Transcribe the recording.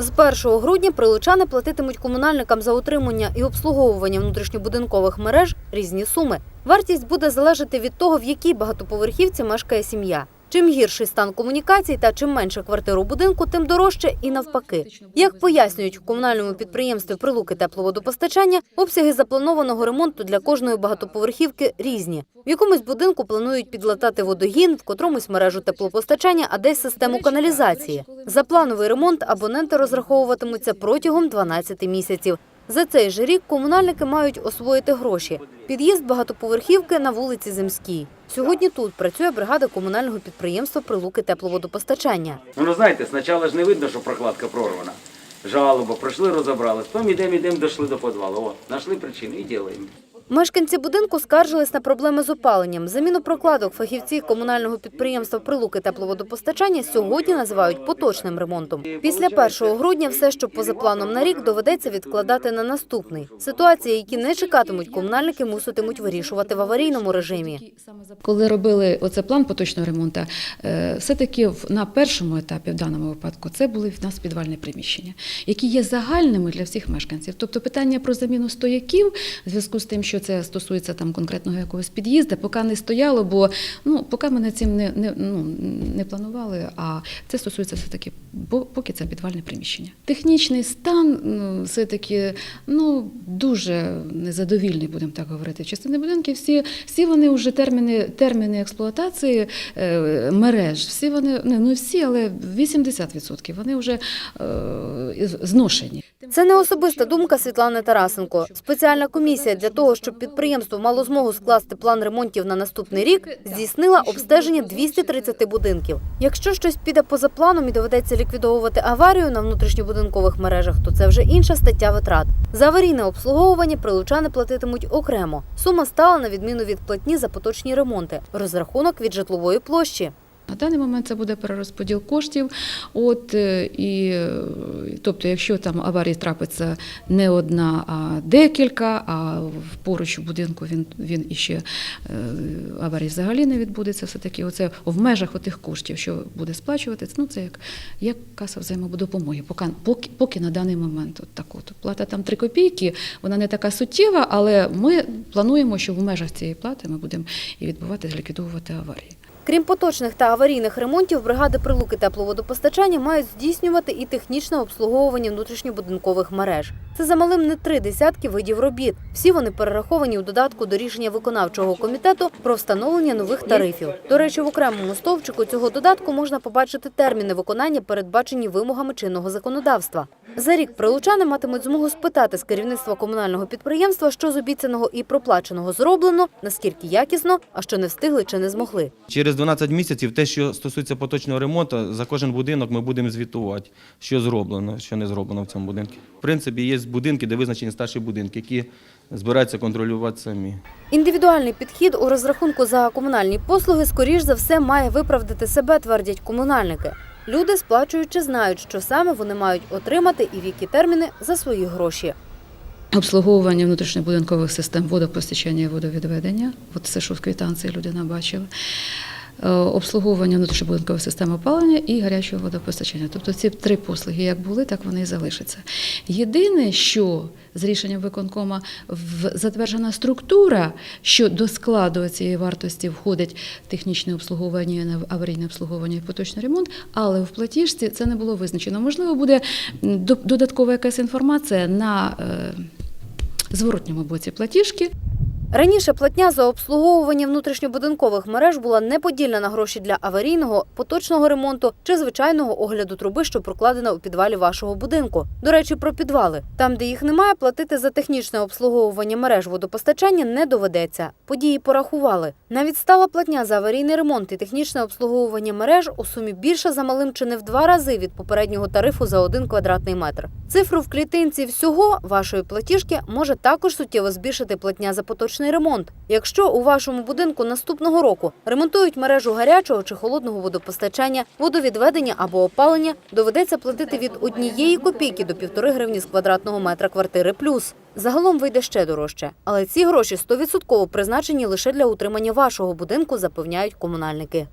З 1 грудня прилучани платитимуть комунальникам за утримання і обслуговування внутрішньобудинкових мереж різні суми. Вартість буде залежати від того, в якій багатоповерхівці мешкає сім'я. Чим гірший стан комунікацій та чим менше квартир у будинку, тим дорожче і навпаки. Як пояснюють в комунальному підприємстві Прилуки тепловодопостачання, обсяги запланованого ремонту для кожної багатоповерхівки різні. В якомусь будинку планують підлатати водогін, в котромусь мережу теплопостачання, а десь систему каналізації. За плановий ремонт абоненти розраховуватимуться протягом 12 місяців. За цей же рік комунальники мають освоїти гроші. Під'їзд багатоповерхівки на вулиці Земській. Сьогодні тут працює бригада комунального підприємства Прилуки тепловодопостачання. Ну, знаєте, спочатку ж не видно, що прокладка прорвана. Жалоба, пройшли, розібрали. Потім йдемо, йдемо, дійшли до підвалу. О, знайшли причину і робимо. Мешканці будинку скаржились на проблеми з опаленням. Заміну прокладок фахівці комунального підприємства Прилуки тепловодопостачання сьогодні називають поточним ремонтом. Після 1 грудня все, що поза планом на рік, доведеться відкладати на наступний. Ситуації, які не чекатимуть комунальники, муситимуть вирішувати в аварійному режимі. Коли робили оце план поточного ремонту, е, все-таки в- на першому етапі, в даному випадку, це були в нас підвальні приміщення, які є загальними для всіх мешканців. Тобто питання про заміну стояків, в зв'язку з тим, що це стосується там конкретного якогось під'їзду, поки не стояло, бо ну, поки над цим не, не, ну, не планували, а це стосується все-таки, бо- поки це підвальне приміщення. Технічний стан ну, все-таки ну, дуже незадовільний, будемо так говорити. Частини будинків всі, всі вони вже терміни, терміни експлуатації е, мереж, всі вони, не ну всі, але 80% вони вже е, зношені. Це не особиста думка Світлани Тарасенко. Спеціальна комісія для того, щоб підприємство мало змогу скласти план ремонтів на наступний рік, здійснила обстеження 230 будинків. Якщо щось піде поза планом і доведеться ліквідовувати аварію на внутрішньобудинкових мережах, то це вже інша стаття витрат. За аварійне обслуговування прилучани платитимуть окремо. Сума стала на відміну від платні за поточні ремонти. Розрахунок від житлової площі. На даний момент це буде перерозподіл коштів. От е, і е, тобто, якщо там аварії трапиться не одна, а декілька, а поруч у будинку він він іще е, аварії взагалі не відбудеться. Все таки, оце в межах отих коштів, що буде сплачуватись. Ну це як, як каса взаємодопомоги. Поки, поки, поки на даний момент от так от плата там 3 копійки, вона не така суттєва, але ми плануємо, що в межах цієї плати ми будемо і відбувати, ліквідовувати аварії. Крім поточних та аварійних ремонтів, бригади прилуки тепловодопостачання мають здійснювати і технічне обслуговування внутрішньобудинкових мереж. Це за малим не три десятки видів робіт. Всі вони перераховані у додатку до рішення виконавчого комітету про встановлення нових тарифів. До речі, в окремому стовпчику цього додатку можна побачити терміни виконання, передбачені вимогами чинного законодавства. За рік прилучани матимуть змогу спитати з керівництва комунального підприємства, що з обіцяного і проплаченого зроблено, наскільки якісно, а що не встигли чи не змогли. Через 12 місяців те, що стосується поточного ремонту, за кожен будинок ми будемо звітувати, що зроблено, що не зроблено в цьому будинку. В принципі, є будинки, де визначені старші будинки, які збираються контролювати самі. Індивідуальний підхід у розрахунку за комунальні послуги, скоріш за все, має виправдати себе, твердять комунальники. Люди, сплачуючи, знають, що саме вони мають отримати і в які терміни за свої гроші. Обслуговування внутрішньобудинкових систем водопостачання і водовідведення, от це, що в квітанції людина бачила. Е, Обслуговування внутрішньобудинкових систем опалення і гарячого водопостачання. Тобто ці три послуги, як були, так вони і залишаться. Єдине, що з рішенням виконкома затверджена структура, що до складу цієї вартості входить технічне обслуговування, аварійне обслуговування і поточний ремонт, але в платіжці це не було визначено. Можливо, буде до- додаткова якась інформація на е, зворотньому боці платіжки. Раніше платня за обслуговування внутрішньобудинкових мереж була неподільна на гроші для аварійного, поточного ремонту чи звичайного огляду труби, що прокладена у підвалі вашого будинку. До речі, про підвали. Там, де їх немає, платити за технічне обслуговування мереж водопостачання не доведеться. Події порахували. Навіть стала платня за аварійний ремонт і технічне обслуговування мереж у сумі більше за малим чи не в два рази від попереднього тарифу за один квадратний метр. Цифру в клітинці всього вашої платіжки може також суттєво збільшити платня за поточний ремонт. Якщо у вашому будинку наступного року ремонтують мережу гарячого чи холодного водопостачання, водовідведення або опалення, доведеться платити від однієї копійки до півтори гривні з квадратного метра квартири плюс. Загалом вийде ще дорожче, але ці гроші 100% призначені лише для утримання вашого будинку, запевняють комунальники.